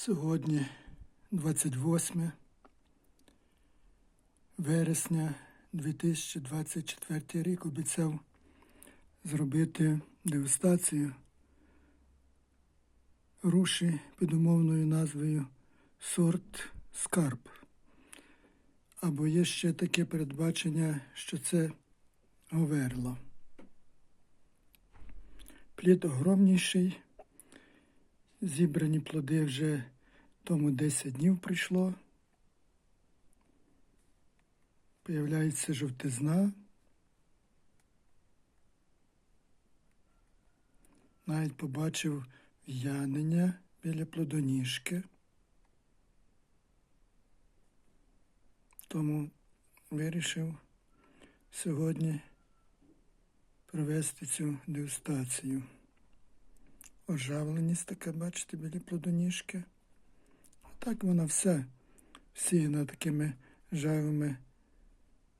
Сьогодні 28 вересня 2024 рік обіцяв зробити дегустацію руші під умовною назвою сорт скарб. Або є ще таке передбачення, що це говерло. Плід огромніший. Зібрані плоди вже тому 10 днів пройшло. Появляється жовтизна. Навіть побачив в'янення біля плодоніжки. Тому вирішив сьогодні провести цю дегустацію. Ожавленість така, бачите, біля плодоніжки. А так вона вся всіяна такими жавими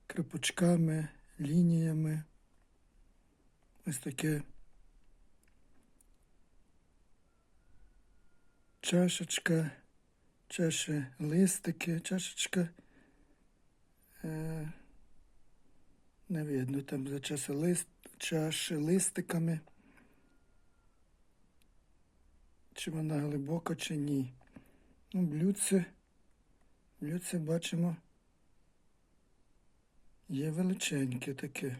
крапочками, лініями. Ось таке чашечка, чаші листики, чашечка. Е, не видно там за часи лист, чаші листиками. Чи вона глибока, чи ні. Ну, блюдце, блюдце бачимо, є величеньке таке.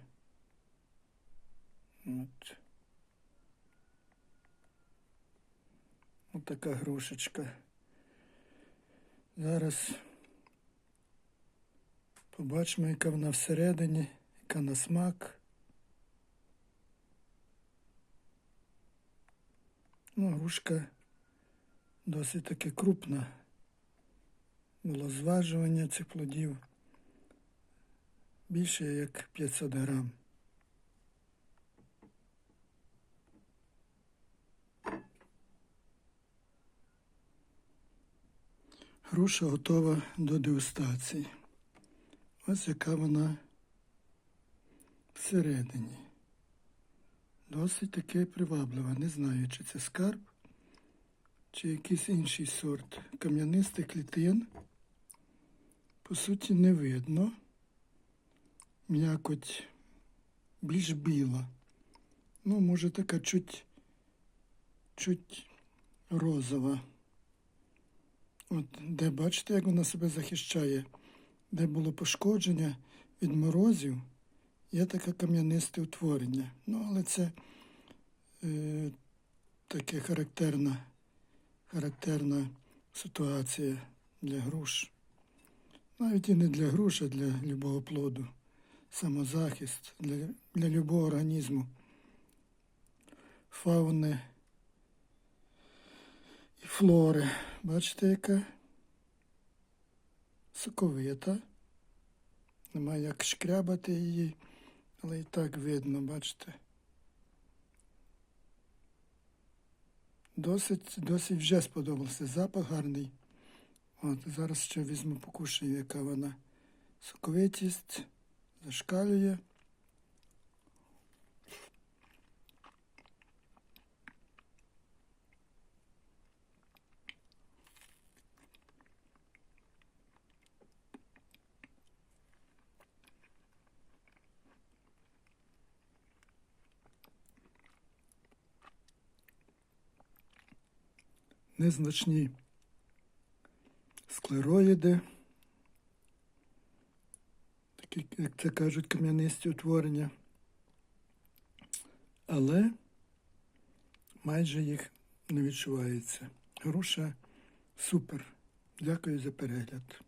От. От така грушечка. Зараз побачимо, яка вона всередині, яка на смак. Ну, грушка досить таки крупна. Було зважування цих плодів більше як 500 грам. Груша готова до дегустації. Ось яка вона всередині. Досить таки приваблива. Не знаю, чи це скарб, чи якийсь інший сорт. Кам'янистий клітин. По суті, не видно. М'якоть більш біла. Ну, може, така чуть, чуть розова. От де бачите, як вона себе захищає, де було пошкодження від морозів, є таке кам'янисте утворення. Ну, але це е, таке характерна, характерна ситуація для груш. Навіть і не для груш, а для любого плоду. Самозахист для, для любого організму. Фауни і флори. Бачите, яка соковита. Немає як шкрябати її, але і так видно, бачите. Досить, досить вже сподобався. Запах гарний. От, зараз ще візьму покушаю, яка вона соковитість, зашкалює. Незначні склероїди, такі, як це кажуть, кам'янисті утворення. Але майже їх не відчувається. Груша супер. Дякую за перегляд.